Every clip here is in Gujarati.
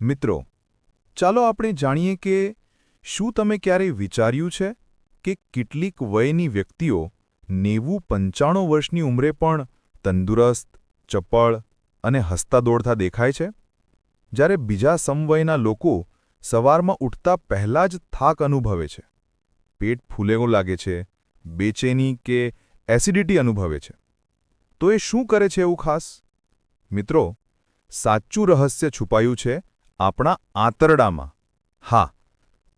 મિત્રો, ચાલો આપણે જાણીએ કે શું તમે ક્યારેય વિચાર્યું છે કે કેટલીક વયની વ્યક્તિઓ નેવું પંચાણું વર્ષની ઉંમરે પણ તંદુરસ્ત, ચપળ અને હસતા દોડતા દેખાય છે? જ્યારે બીજા સમવયના લોકો સવારમાં ઉઠતા પહેલાં જ થાક અનુભવે છે, પેટ ફૂલેવો લાગે છે, બેચેની કે એસિડિટી અનુભવે છે, તો એ શું કરે છે એવું ખાસ? મિત્રો, સાચું રહસ્ય છુપાયું છે આપણા આંતરડામાં. હા,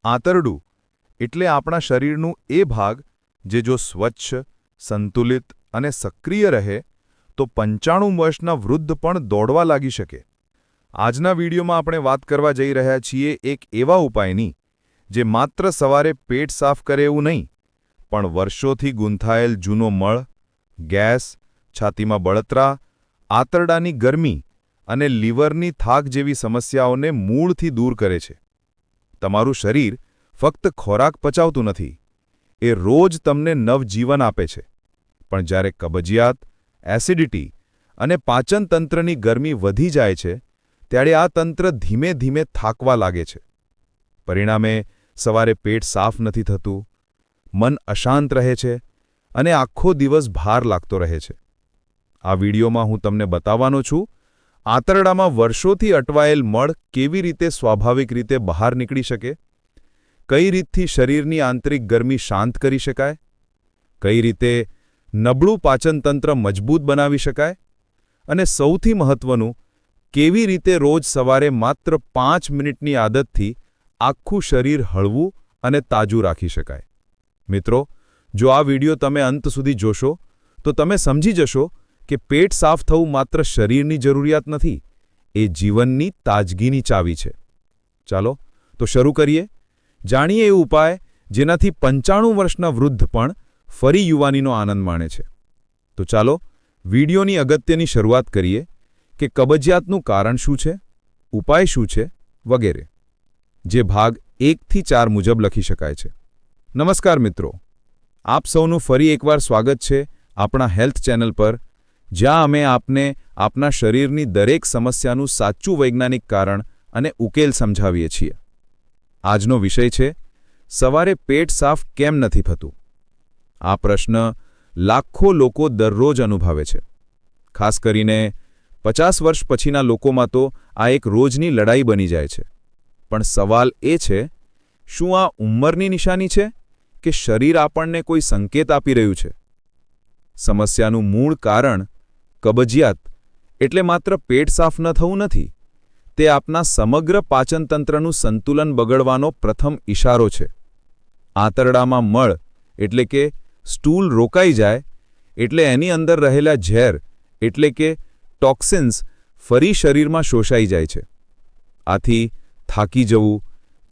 આંતરડું એટલે આપણા શરીરનું એ ભાગ જે જો સ્વચ્છ, સંતુલિત અને સક્રિય રહે, તો પંચાણું વર્ષના વૃદ્ધ પણ દોડવા લાગી શકે. આજના વિડીયોમાં આપણે વાત કરવા જઈ રહ્યા છીએ એક એવા ઉપાયની, જે માત્ર સવારે પેટ સાફ કરે એવું નહીં, પણ વર્ષોથી ગૂંથાયેલ જૂનો મળ, ગેસ, છાતીમાં બળતરા, આંતરડાની ગરમી અને લીવરની થાક જેવી સમસ્યાઓને મૂળથી દૂર કરે છે. તમારું શરીર ફક્ત ખોરાક પચાવતું નથી. એ રોજ તમને નવજીવન આપે છે. પણ જ્યારે કબજિયાત, એસિડિટી અને પાચનતંત્રની ગરમી વધી જાય છે, ત્યારે આ તંત્ર ધીમે ધીમે થાકવા લાગે છે. પરિણામે, સવારે પેટ સાફ નથી થતું, મન અશાંત રહે છે અને આખો દિવસ ભાર લાગતો રહે છે. આ વિડીયોમાં હું તમને બતાવવાનો છું આંતરડામાં વર્ષોથી અટવાયેલ મળ કેવી રીતે સ્વાભાવિક રીતે બહાર નીકળી શકે? કઈ રીતથી શરીરની આંતરિક ગરમી શાંત કરી શકાય? કઈ રીતે નબળું પાચનતંત્ર મજબૂત બનાવી શકાય? અને સૌથી મહત્વનું, કેવી રીતે રોજ સવારે માત્ર પાંચ મિનિટની આદતથી આખું શરીર હળવું અને તાજું રાખી શકાય? મિત્રો, જો આ વિડિયો તમે અંત સુધી જોશો, તો તમે સમજી જશો કે પેટ સાફ થવું માત્ર શરીરની જરૂરિયાત નથી, એ જીવનની તાજગીની ચાવી છે. ચાલો, તો શરૂ કરીએ. જાણીએ એ ઉપાય જેનાથી પંચાણું વર્ષના વૃદ્ધ પણ ફરી યુવાનીનો આનંદ માણે છે. તો ચાલો, વિડીયોની અગત્યની શરૂઆત કરીએ કે કબજિયાતનું કારણ શું છે, ઉપાય શું છે, વગેરે, જે ભાગ એકથી ચાર મુજબ લખી શકાય છે. નમસ્કાર મિત્રો. આપ સૌનું ફરી એકવાર સ્વાગત છે આપણા હેલ્થ ચેનલ પર જ્યાં અમે આપને આપના શરીરની દરેક સમસ્યાનું સાચું વૈજ્ઞાનિક કારણ અને ઉકેલ સમજાવીએ છીએ. આજનો વિષય છે, સવારે પેટ સાફ કેમ નથી થતું? આ પ્રશ્ન લાખો લોકો દરરોજ અનુભવે છે. ખાસ કરીને પચાસ વર્ષ પછીના લોકોમાં તો આ એક રોજની લડાઈ બની જાય છે. પણ સવાલ એ છે, શું આ ઉંમરની નિશાની છે કે શરીર આપણને કોઈ સંકેત આપી રહ્યું છે? સમસ્યાનું મૂળ કારણ કબજિયાત, એટલે માત્ર પેટ સાફ ન થવું નથી. તે આપના સમગ્ર પાચનતંત્રનું સંતુલન બગડવાનો પ્રથમ ઇશારો છે. આંતરડામાં મળ, એટલે કે સ્ટૂલ રોકાઈ જાય, એટલે એની અંદર રહેલા ઝેર, એટલે કે ટોક્સિન્સ ફરી શરીરમાં શોષાઈ જાય છે. આથી થાકી જવું,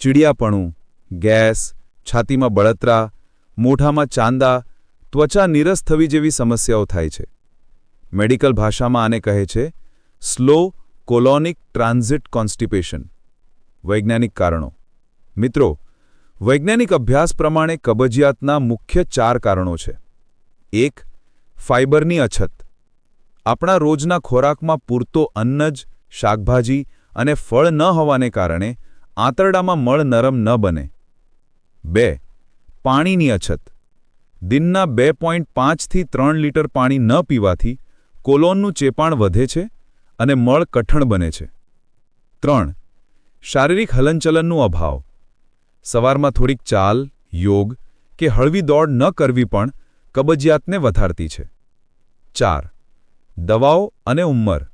ચીડિયાપણું, ગેસ, છાતીમાં બળતરા, મોઢામાં ચાંદા, ત્વચા નીરસ થવી જેવી સમસ્યાઓ થાય છે. મેડિકલ ભાષામાં આને કહે છે, સ્લો કોલોનિક ટ્રાન્ઝિટ કોન્સ્ટિપેશન. વૈજ્ઞાનિક કારણો. મિત્રો, વૈજ્ઞાનિક અભ્યાસ પ્રમાણે કબજિયાતના મુખ્ય ચાર કારણો છે. એક, ફાઇબરની અછત. આપણા રોજના ખોરાકમાં પૂરતો અન્નજ શાકભાજી અને ફળ ન હોવાને કારણે આંતરડામાં મળ નરમ ન બને. બે, પાણીની અછત. દિનના બે પોઈન્ટ પાંચથી ત્રણ લીટર પાણી ન પીવાથી કોલોનનું ચેપાણ વધે છે અને મળ કઠણ બને છે. ત્રણ, શારીરિક હલનચલનનું અભાવ. સવારમાં થોડીક ચાલ, યોગ કે હળવી દોડ ન કરવી પણ કબજિયાતને વધારતી છે. ચાર, દવાઓ અને ઉંમર.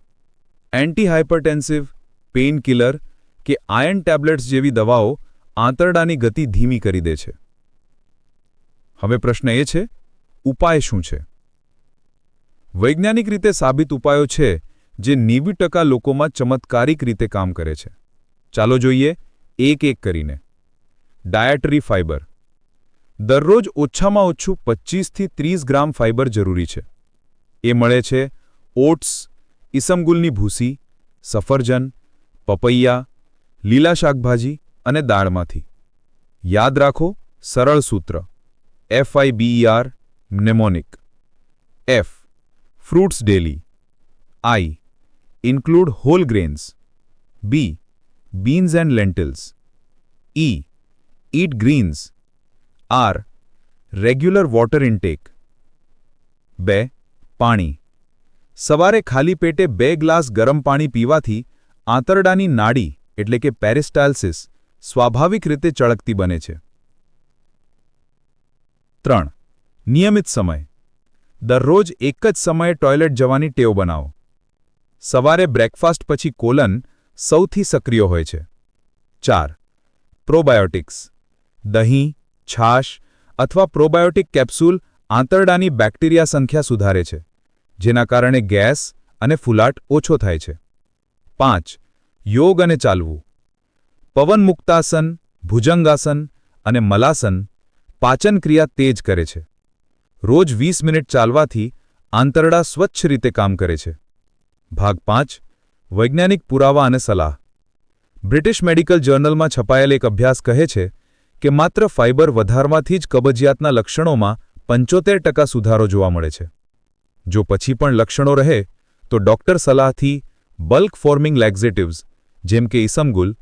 એન્ટીહાઇપરટેન્સિવ પેઇનકિલર કે આયર્ન ટેબ્લેટ્સ જેવી દવાઓ આંતરડાની ગતિ ધીમી કરી દે છે. હવે પ્રશ્ન એ છે, ઉપાય શું છે? વૈજ્ઞાનિક રીતે સાબિત ઉપાયો છે જે નેવી ટકા લોકોમાં ચમત્કારિક રીતે કામ કરે છે. ચાલો જોઈએ એક એક કરીને. Dietary fibre. દરરોજ ઓછામાં ઓછું પચીસથી ત્રીસ ગ્રામ ફાઇબર જરૂરી છે. એ મળે છે ઓટ્સ ઈસમગુલની ભૂસી, સફરજન, પપૈયા, લીલા શાકભાજી અને દાળમાંથી. યાદ રાખો સરળ સૂત્ર. F I B E R mnemonic F fruits daily. I. Include whole grains. B. beans and lentils. E. Eat greens. R. Regular water intake. બે પાણી સવારે ખાલી પેટે બે ગ્લાસ ગરમ પાણી પીવાથી આંતરડાની નાડી એટલે કે પેરિસ્ટાલ્સિસ સ્વાભાવિક રીતે ચળકતી બને છે ત્રણ નિયમિત સમય દરરોજ એક જ સમયે ટોયલેટ જવાની ટેવ બનાવો. સવારે બ્રેકફાસ્ટ પછી કોલન સૌથી સક્રિય હોય છે. ચાર, પ્રોબાયોટિક્સ. દહીં, છાશ અથવા પ્રોબાયોટિક કેપ્સ્યુલ આંતરડાની બેક્ટેરિયા સંખ્યા સુધારે છે, જેના કારણે ગેસ અને ફુલાટ ઓછો થાય છે. પાંચ, યોગ અને ચાલવું. પવન મુક્તાસન, ભુજંગાસન અને મલાસન પાચન ક્રિયા તેજ કરે છે. રોજ વીસ મિનિટ ચાલવાથી આંતરડા સ્વચ્છ રીતે કામ કરે છે. ભાગ પાંચ, વૈજ્ઞાનિક પુરાવા અને સલાહ. બ્રિટિશ મેડિકલ જર્નલમાં છપાયેલ એક અભ્યાસ કહે છે કે માત્ર ફાઇબર વધારવાથી જ કબજિયાતના લક્ષણોમાં પંચોતેર ટકા સુધારો જોવા મળે છે. જો પછી પણ લક્ષણો રહે, તો ડોક્ટર સલાહથી બલ્ક ફોર્મિંગ લેક્ઝેટિવ્સ જેમ કે ઇસમગુલ,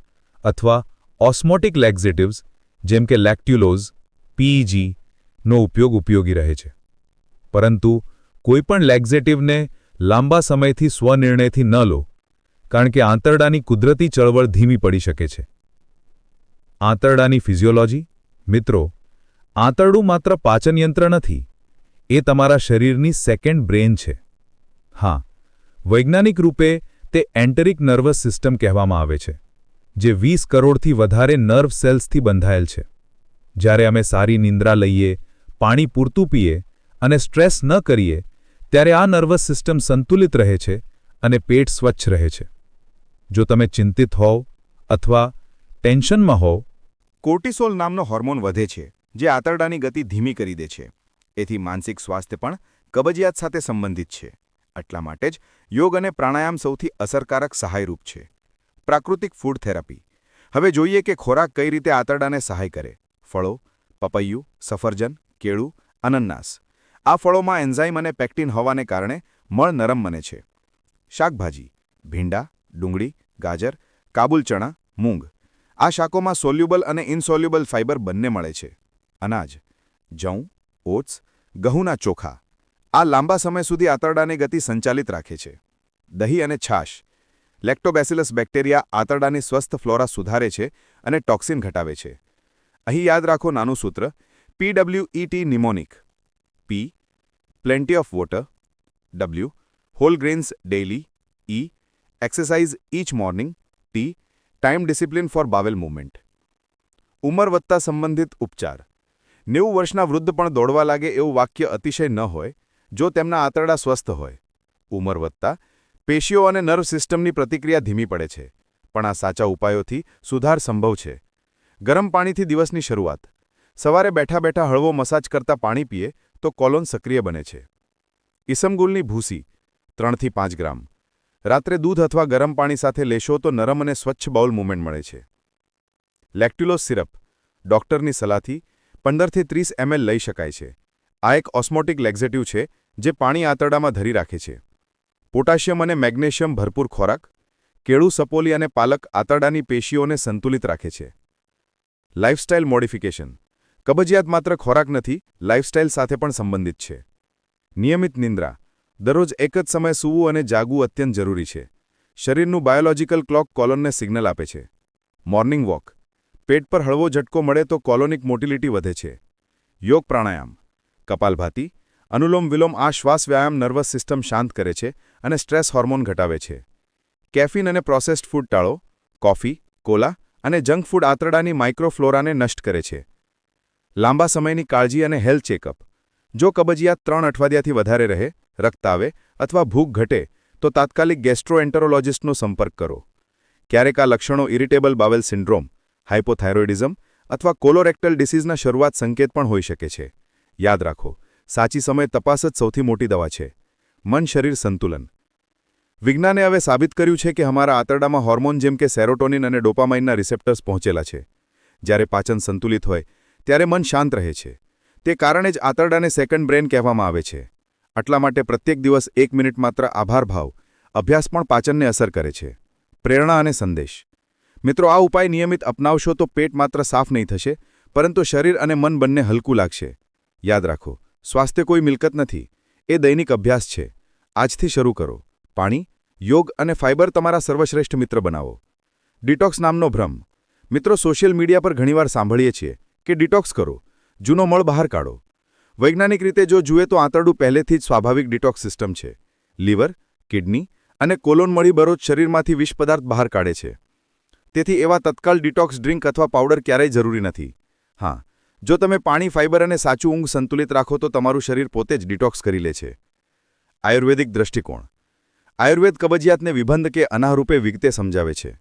અથવા ઓસ્મોટિક લેક્ઝેટિવ્સ જેમ કે લેક્ટ્યુલોઝ પીઈજી નો ઉપયોગ ઉપયોગી રહે છે. પરંતુ કોઈપણ લેક્ઝેટિવને લાંબા સમયથી સ્વનિર્ણયથી ન લો, કારણ કે આંતરડાની કુદરતી ચળવળ ધીમી પડી શકે છે. આંતરડાની ફિઝિયોલોજી, મિત્રો, આંતરડું માત્ર પાચનયંત્ર નથી, એ તમારા શરીરની સેકન્ડ બ્રેન છે. હા, વૈજ્ઞાનિક રૂપે તે એન્ટરિક નર્વસ સિસ્ટમ કહેવામાં આવે છે, જે વીસ કરોડથી વધારે નર્વ સેલ્સથી બંધાયેલ છે. જ્યારે અમે સારી નિંદ્રા લઈએ પાણી પૂરતું પીએ અને સ્ટ્રેસ ન કરીએ, ત્યારે આ નર્વસ સિસ્ટમ સંતુલિત રહે છે અને પેટ સ્વચ્છ રહે છે. જો તમે ચિંતિત હોવ અથવા ટેન્શનમાં હોવ, કોર્ટિસોલ નામનો હોર્મોન વધે છે, જે આંતરડાની ગતિ ધીમી કરી દે છે. એથી માનસિક સ્વાસ્થ્ય પણ કબજિયાત સાથે સંબંધિત છે. એટલા માટે જ યોગ અને પ્રાણાયામ સૌથી અસરકારક સહાયરૂપ છે. પ્રાકૃતિક ફૂડ થેરાપી. હવે જોઈએ કે ખોરાક કઈ રીતે આંતરડાને સહાય કરે. ફળો, પપૈયું, સફરજન કેળું, અનન્નાસ. આ ફળોમાં એન્ઝાઇમ અને પેક્ટિન હોવાને કારણે મળ નરમ બને છે. શાકભાજી, ભીંડા, ડુંગળી, ગાજર, કાબુલ ચણા, મૂંગ. આ શાકોમાં સોલ્યુબલ અને ઇનસોલ્યુબલ ફાઇબર બંને મળે છે. અનાજ, જઉં, ઓટ્સ, ગહુના ચોખા. આ લાંબા સમય સુધી આંતરડાની ગતિ સંચાલિત રાખે છે. દહીં અને છાશ. લેક્ટોબેસિલસ બેક્ટેરિયા આંતરડાની સ્વસ્થ ફ્લોરા સુધારે છે અને ટોક્સિન ઘટાવે છે. અહીં યાદ રાખો નાનું સૂત્ર P W E T mnemonic P plenty of water W whole grains daily E exercise each morning T time discipline for bowel movement ઉંમર વધતા સંબંધિત ઉપચાર. નેવું વર્ષના વૃદ્ધ પણ દોડવા લાગે એવું વાક્ય અતિશય ન હોય, જો તેમના આંતરડા સ્વસ્થ હોય. ઉંમર વધતા પેશીઓ અને નર્વ સિસ્ટમની પ્રતિક્રિયા ધીમી પડે છે, પણ આ સાચા ઉપાયોથી સુધાર સંભવ છે. ગરમ પાણીથી દિવસની શરૂઆત. સવારે બેઠા બેઠા હળવો મસાજ કરતા પાણી પીએ તો કોલોન સક્રિય બને છે. ઇસમગુલની ભૂસી, ત્રણથી પાંચ ગ્રામ. રાત્રે દૂધ અથવા ગરમ પાણી સાથે લેશો તો નરમ અને સ્વચ્છ બાઉલ મૂવમેન્ટ મળે છે. લેક્ટ્યુલોસ સિરપ, ડોક્ટરની સલાહથી પંદરથી ત્રીસ એમએલ લઈ શકાય છે. આ એક ઓસ્મોટિક લેક્ઝેટિવ છે, જે પાણી આંતરડામાં ધરી રાખે છે. પોટાશિયમ અને મેગ્નેશિયમ ભરપૂર ખોરાક, કેળું, સપોલી અને પાલક આંતરડાની પેશીઓને સંતુલિત રાખે છે. Lifestyle modification. કબજિયાત માત્ર ખોરાક નથી લાઇફસ્ટાઇલ સાથે પણ સંબંધિત છે. નિયમિત નિંદ્રા. દરરોજ એક જ સમય સૂવું અને જાગવું અત્યંત જરૂરી છે. શરીરનું બાયોલોજિકલ ક્લોક કોલોનને સિગ્નલ આપે છે. મોર્નિંગ વોક પેટ પર હળવો ઝટકો મળે તો કોલોનિક મોટિલિટી વધે છે. યોગ પ્રાણાયામ. કપાલભાતી અનુલોમ વિલોમ આ શ્વાસ વ્યાયામ નર્વસ સિસ્ટમ શાંત કરે છે અને સ્ટ્રેસ હોર્મોન ઘટાવે છે. કેફીન અને પ્રોસેસ્ડ ફૂડ ટાળો. કોફી, કોલા અને જંક ફૂડ આંતરડાની માઇક્રોફ્લોરાને નષ્ટ કરે છે. લાંબા સમયની કાળજી અને હેલ્થ ચેકઅપ. જો કબજિયાત ત્રણ અઠવાડિયાથી વધારે રહે રક્ત આવે અથવા ભૂખ ઘટે, તો તાત્કાલિક ગેસ્ટ્રોએન્ટરોલોજિસ્ટનો સંપર્ક કરો. ક્યારેક આ લક્ષણો ઇરિટેબલ બાવેલ સિન્ડ્રોમ હાઇપોથાઇરોઇડિઝમ અથવા કોલોરેક્ટલ ડિસીઝના શરૂઆત સંકેત પણ હોઈ શકે છે. યાદ રાખો, સાચી સમય તપાસ જ સૌથી મોટી દવા છે. મન, શરીર સંતુલન. વિજ્ઞાને હવે સાબિત કર્યું છે કે અમારા આંતરડામાં હોર્મોન જેમ કે સેરોટોનિન અને ડોપામાઇનના રિસેપ્ટર્સ પહોંચેલા છે. જ્યારે પાચન સંતુલિત હોય ત્યારે મન શાંત રહે છે. તે કારણે જ આંતરડાને સેકન્ડ બ્રેન કહેવામાં આવે છે. આટલા માટે પ્રત્યેક દિવસ એક મિનિટ માત્ર આભાર ભાવ, અભ્યાસ પણ પાચનને અસર કરે છે. પ્રેરણા અને સંદેશ. મિત્રો, આ ઉપાય નિયમિત અપનાવશો તો પેટ માત્ર સાફ નહીં થશે, પરંતુ શરીર અને મન બંને હલકું લાગશે. યાદ રાખો, સ્વાસ્થ્ય કોઈ મિલકત નથી. એ દૈનિક અભ્યાસ છે. આજથી શરૂ કરો. પાણી, યોગ અને ફાઇબર તમારા સર્વશ્રેષ્ઠ મિત્ર બનાવો. ડિટોક્સ નામનો ભ્રમ. મિત્રો, સોશિયલ મીડિયા પર ઘણીવાર સાંભળીએ છીએ. કે ડિટોક્સ કરો, જૂનો મળ બહાર કાઢો. વૈજ્ઞાનિક રીતે જો જુએ તો આંતરડું પહેલેથી જ સ્વાભાવિક ડિટોક્સ સિસ્ટમ છે. લીવર, કિડની અને કોલોન મળી બરોજ શરીરમાંથી વિષ પદાર્થ બહાર કાઢે છે. તેથી એવા તત્કાલ ડિટોક્સ ડ્રિંક અથવા પાવડર ક્યારેય જરૂરી નથી. હા, જો તમે પાણી ફાઇબર અને સાચું ઊંઘ સંતુલિત રાખો તો તમારું શરીર પોતે જ ડિટોક્સ કરી લે છે. આયુર્વેદિક દ્રષ્ટિકોણ. આયુર્વેદ કબજિયાતને વિબંધ કે અનાહરૂપે વિગતે સમજાવે છે.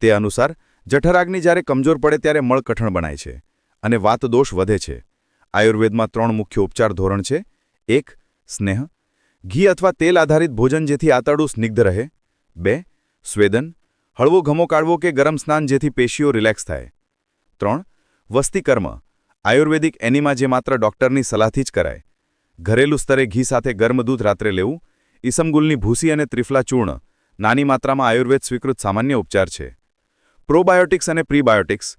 તે અનુસાર, જઠરાગ્નિ જ્યારે કમજોર પડે ત્યારે મળ કઠણ બનાય છે. અને વાતદોષ વધે છે. આયુર્વેદમાં ત્રણ મુખ્ય ઉપચાર ધોરણ છે. એક, સ્નેહ. ઘી અથવા તેલ આધારિત ભોજન જેથી આંતરડું સ્નિગ્ધ રહે. બે, સ્વેદન. હળવો ઘમો કાઢવો કે ગરમ સ્નાન જેથી પેશીઓ રિલેક્સ થાય. ત્રણ વસ્તીકર્મ આયુર્વેદિક એનીમા જે માત્ર ડોક્ટરની સલાહથી જ કરાય. ઘરેલું સ્તરે ઘી સાથે ગરમ દૂધ રાત્રે લેવું. ઈસમગુલની ભૂસી અને ત્રિફલા ચૂર્ણ. નાની માત્રામાં આયુર્વેદ સ્વીકૃત સામાન્ય ઉપચાર છે. પ્રોબાયોટિક્સ અને પ્રીબાયોટિક્સ.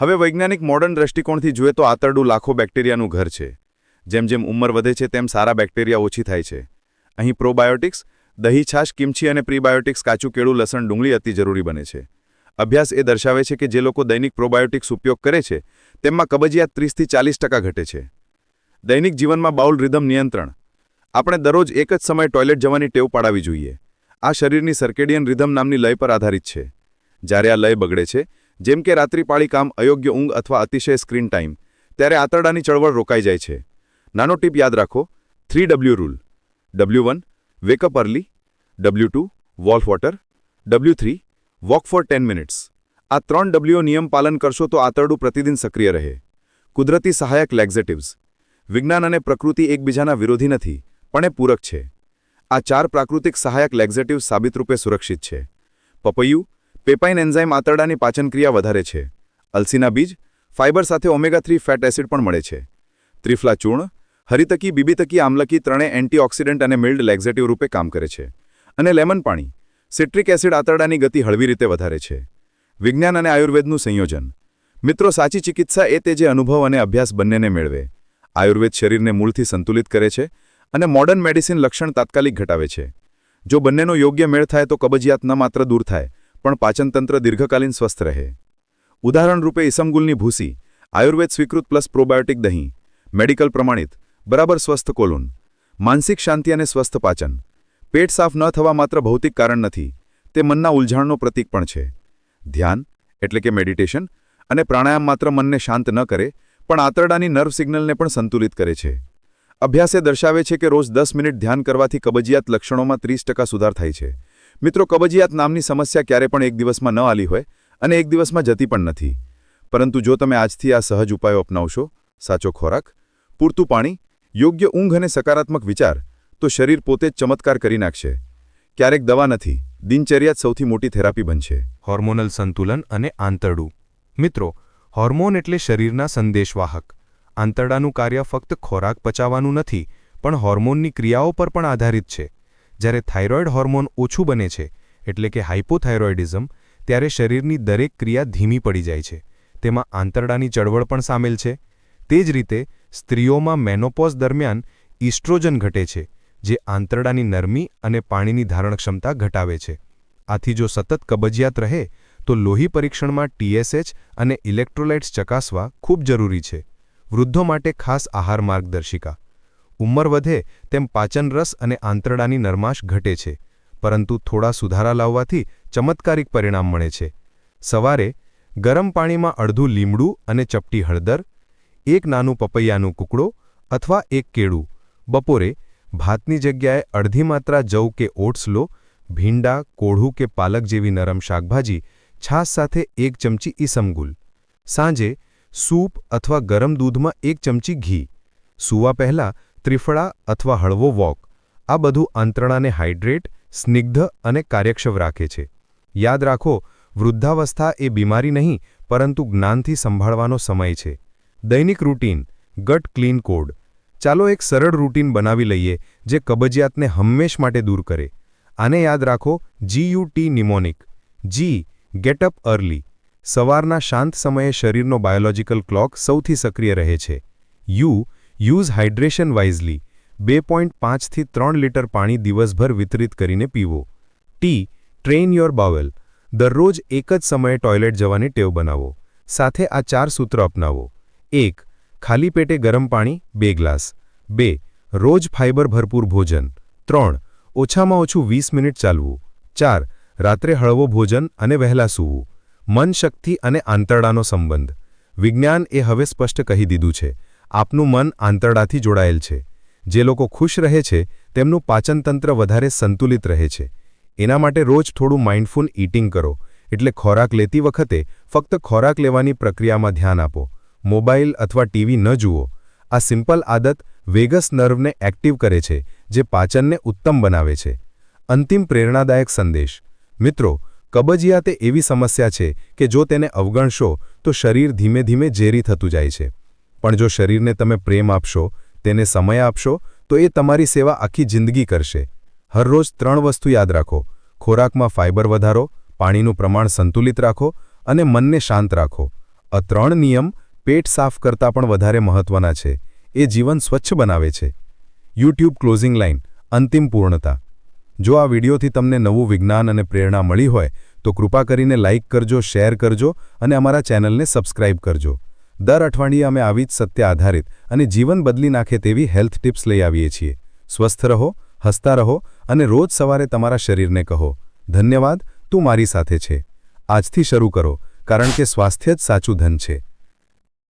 હવે વૈજ્ઞાનિક મોડર્ન દ્રષ્ટિકોણથી જોઈએ તો આંતરડું લાખો બેક્ટેરિયાનું ઘર છે. જેમ જેમ ઉંમર વધે છે, તેમ સારા બેક્ટેરિયા ઓછી થાય છે. અહીં પ્રોબાયોટિક્સ દહીં છાશ કિમચી અને પ્રીબાયોટિક્સ કાચું કેળું, લસણ, ડુંગળી અતિ જરૂરી બને છે. અભ્યાસ એ દર્શાવે છે કે જે લોકો દૈનિક પ્રોબાયોટિક્સ ઉપયોગ કરે છે, તેમમાં કબજિયાત ત્રીસથી ચાલીસ ટકા ઘટે છે. દૈનિક જીવનમાં બાઉલ રિધમ નિયંત્રણ. આપણે દરરોજ એક જ સમયે ટોયલેટ જવાની ટેવ પાડાવી જોઈએ. આ શરીરની સર્કેડિયન રિધમ નામની લય પર આધારિત છે. જ્યારે આ લય બગડે છે જેમ કે રાત્રિપાળી કામ અયોગ્ય ઊંઘ અથવા અતિશય સ્ક્રીન ટાઈમ, ત્યારે આંતરડાની ચળવળ રોકાઈ જાય છે. નાનો ટીપ યાદ રાખો, three W rule. W one wake up early. W two, warm water. W three, walk for ten minutes. આ ત્રણ ડબલ્યુઓ નિયમ પાલન કરશો તો આંતરડું પ્રતિદિન સક્રિય રહે. કુદરતી સહાયક લેક્ઝેટિવ્સ. વિજ્ઞાન અને પ્રકૃતિ એકબીજાના વિરોધી નથી, પણ એ પૂરક છે. આ ચાર પ્રાકૃતિક સહાયક લેક્ઝેટિવ્સ સાબિતરૂપે સુરક્ષિત છે. પપૈયું પેપાઇન એન્ઝાઇમ આંતરડાની પાચનક્રિયા વધારે છે. અલસીના બીજ, ફાઇબર સાથે ઓમેગા થ્રી ફેટ એસિડ પણ મળે છે. ત્રિફલા ચૂર્ણ, હરિતકી, બીબીતકી, આમલકી ત્રણેય એન્ટીઓક્સિડન્ટ અને મિલ્ડ લેક્ઝેટિવ રૂપે કામ કરે છે. અને લેમન પાણી, સિટ્રિક એસિડ આંતરડાની ગતિ હળવી રીતે વધારે છે. વિજ્ઞાન અને આયુર્વેદનું સંયોજન. મિત્રો, સાચી ચિકિત્સા એ તે જે અનુભવ અને અભ્યાસ બંનેને મેળવે. આયુર્વેદ શરીરને મૂળથી સંતુલિત કરે છે અને મોડર્ન મેડિસિન લક્ષણ તાત્કાલિક ઘટાવે છે. જો બંનેનો યોગ્ય મેળ થાય તો કબજિયાત ન માત્ર દૂર થાય પણ પાચનતંત્ર દીર્ઘકાલીન સ્વસ્થ રહે. ઉદાહરણ રૂપે ઇસમગુલની ભૂસી, આયુર્વેદ સ્વીકૃત પ્લસ પ્રોબાયોટિક દહીં, મેડિકલ પ્રમાણિત, બરાબર સ્વસ્થ કોલોન, માનસિક શાંતિ અને સ્વસ્થ પાચન. પેટ સાફ ન થવા માત્ર ભૌતિક કારણ નથી, તે મનના ઉલઝાણનો પ્રતીક પણ છે. ધ્યાન, એટલે કે મેડિટેશન, અને પ્રાણાયામ માત્ર મનને શાંત ન કરે, પણ આંતરડાની નર્વ સિગ્નલને પણ સંતુલિત કરે છે. અભ્યાસે દર્શાવે છે કે રોજ દસ મિનિટ ધ્યાન કરવાથી કબજિયાત લક્ષણોમાં ત્રીસ સુધાર થાય છે. મિત્રો, કબજિયાત નામની સમસ્યા ક્યારે પણ એક દિવસમાં ન આલી હોય અને એક દિવસમાં જતી પણ નથી. પરંતુ જો તમે આજથી આ સહજ ઉપાયો અપનાવશો, સાચો ખોરાક, પૂરતું પાણી, યોગ્ય ઊંઘ અને સકારાત્મક વિચાર, તો શરીર પોતે જ ચમત્કાર કરી નાખશે. ક્યારેક દવા નથી, દિનચર્યા સૌથી મોટી થેરાપી બનશે. હોર્મોનલ સંતુલન અને આંતરડું. મિત્રો, હોર્મોન એટલે શરીરના સંદેશવાહક. આંતરડાનું કાર્ય ફક્ત ખોરાક પચાવવાનું નથી, પણ હોર્મોનની ક્રિયાઓ પર પણ આધારિત છે. જ્યારે થાઇરોઇડ હોર્મોન ઓછું બને છે, એટલે કે હાઇપોથાઇરોઇડિઝમ ત્યારે શરીરની દરેક ક્રિયા ધીમી પડી જાય છે. તેમાં આંતરડાની ચળવળ પણ સામેલ છે. તે જ રીતે, સ્ત્રીઓમાં મેનોપોઝ દરમિયાન ઇસ્ટ્રોજન ઘટે છે, જે આંતરડાની નરમી અને પાણીની ધારણક્ષમતા ઘટાવે છે. આથી જો સતત કબજિયાત રહે, તો લોહી પરીક્ષણમાં ટીએસએચ અને ઇલેક્ટ્રોલાઇટ્સ ચકાસવા ખૂબ જરૂરી છે. વૃદ્ધો માટે ખાસ આહાર માર્ગદર્શિકા. ઉંમર વધે તેમ પાચન રસ અને આંતરડાની નરમાશ ઘટે છે, પરંતુ થોડા સુધારા લાવવાથી ચમત્કારિક પરિણામ મળે છે. સવારે ગરમ પાણીમાં અડધું લીમડું અને ચપટી હળદર, એક નાનું પપૈયાનું કુકડો અથવા એક કેળું, બપોરે ભાતની જગ્યાએ અડધી માત્રા જવ કે ઓટ્સ લો, ભીંડા, કોઢું કે પાલક જેવી નરમ શાકભાજી, છાશ સાથે એક ચમચી ઈસમગુલ સાંજે સૂપ અથવા ગરમ દૂધમાં એક ચમચી ઘી, સૂવા પહેલાં ત્રિફળા અથવા હળવો વોક. આ બધું આંતરણાને હાઇડ્રેટ, સ્નિગ્ધ અને કાર્યક્ષમ રાખે છે. યાદ રાખો, વૃદ્ધાવસ્થા એ બીમારી નહીં, પરંતુ જ્ઞાનથી સંભાળવાનો સમય છે. દૈનિક રૂટીન, ગટ ક્લીન કોડ. ચાલો એક સરળ રૂટીન બનાવી લઈએ, જે કબજિયાતને હંમેશ માટે દૂર કરે. આને યાદ રાખો G U T mnemonic G get up early સવારના શાંત સમયે શરીરનો બાયોલોજિકલ ક્લોક સૌથી સક્રિય રહે છે. યુ યુઝ હાઇડ્રેશન વાઇઝલી બે પોઈન્ટ પાંચથી ત્રણ લીટર પાણી દિવસભર વિતરિત કરીને પીવો. T, train your bowel. દરરોજ એક જ સમયે ટોયલેટ જવાની ટેવ બનાવો. સાથે આ ચાર સૂત્ર અપનાવો. એક, ખાલી પેટે ગરમ પાણી, બે ગ્લાસ. બે, રોજ ફાઇબર ભરપૂર ભોજન. ત્રણ, ઓછામાં ઓછું વીસ મિનિટ ચાલવું. ચાર, રાત્રે હળવો ભોજન અને વહેલા સૂવું. મન શક્તિ અને આંતરડાનો સંબંધ. વિજ્ઞાન એ હવે સ્પષ્ટ કહી દીધું છે. આપનું મન આંતરડાથી જોડાયેલ છે. જે લોકો ખુશ રહે છે, તેમનું પાચનતંત્ર વધારે સંતુલિત રહે છે. એના માટે રોજ થોડું માઇન્ડફુલ ઇટિંગ કરો, એટલે ખોરાક લેતી વખતે ફક્ત ખોરાક લેવાની પ્રક્રિયામાં ધ્યાન આપો. મોબાઈલ અથવા ટીવી ન જુઓ. આ સિમ્પલ આદત વેગસ નર્વને એક્ટિવ કરે છે, જે પાચનને ઉત્તમ બનાવે છે. અંતિમ પ્રેરણાદાયક સંદેશ. મિત્રો, કબજિયાત એવી સમસ્યા છે કે જો તેને અવગણશો, તો શરીર ધીમે ધીમે ઝેરી થતું જાય છે. પણ જો શરીરને તમે પ્રેમ આપશો, તેને સમય આપશો, તો એ તમારી સેવા આખી જિંદગી કરશે. હરરોજ ત્રણ વસ્તુ યાદ રાખો. ખોરાકમાં ફાઇબર વધારો, પાણીનું પ્રમાણ સંતુલિત રાખો અને મનને શાંત રાખો. આ ત્રણ નિયમ પેટ સાફ કરતાં પણ વધારે મહત્વના છે. એ જીવન સ્વચ્છ બનાવે છે. યુટ્યુબ ક્લોઝિંગ લાઇન અંતિમ પૂર્ણતા. જો આ વિડીયોથી તમને નવું વિજ્ઞાન અને પ્રેરણા મળી હોય, તો કૃપા કરીને લાઇક કરજો, શેર કરજો અને અમારા ચેનલને સબસ્ક્રાઇબ કરજો. દર અઠવાડિયે અમે આવી જ સત્ય આધારિત અને જીવન બદલી નાખે તેવી હેલ્થ ટિપ્સ લઈ આવીએ છીએ. સ્વસ્થ રહો, હસતા રહો અને રોજ સવારે તમારા શરીરને કહો, ધન્યવાદ, તું મારી સાથે છે. આજથી શરૂ કરો, કારણ કે સ્વાસ્થ્ય જ સાચું ધન છે.